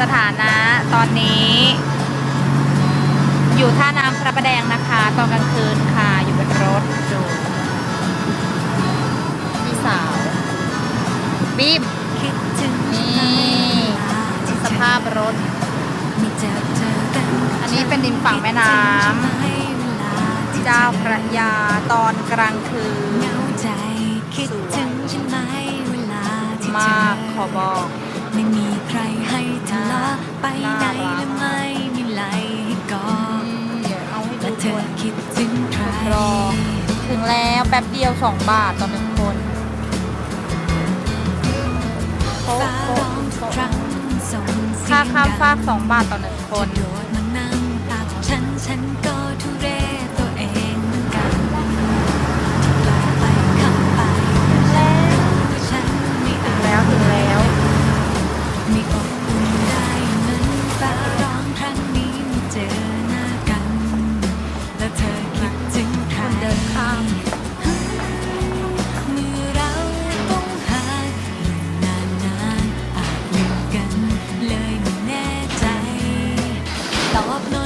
สถานะตอนนี้ อยู่ท่าน้ำพระประแดงนะคะ ตอนกลางคืนค่ะ อยู่บนรถดูพี่สาวบีมคิดถึงนี่สภาพรถไม่เจอเจอกันอันนี้เป็นริมฝั่งแม่น้ำเจ้าพระยาตอนกลางคืนเหงาใจคิดถึงฉันไหมเวลาที่เจมากอขอบอก ไม่มีใครให้ทะเลาะไปไหนน่ารักและไม่มีไหลให้กอดเดี๋ยวเอาให้ดูและเธคอนคิดถึงใคร รอ ถึงแล้วแป๊บเดียว 2 บาทต่อหนึ่งคนโต๊ะฟ้าโต๊ะร้องทุกโต๊ะครั้งส่งเสียงค่าข้ามฟากดัง2บาทต่อหนึ่งคนโดด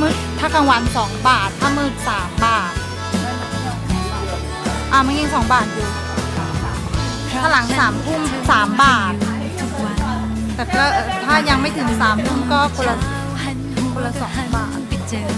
มืดถ้ากลางวันสองบาท ถ้ามืดสามบาท อะมันยังสองบาทอยู่ถ้าหลังสามทุ่มสามบาททุกวันแต่ก็ถ้ายังไม่ถึงสามทุ่มก็คนละหันคนละสองบาทไปเจอ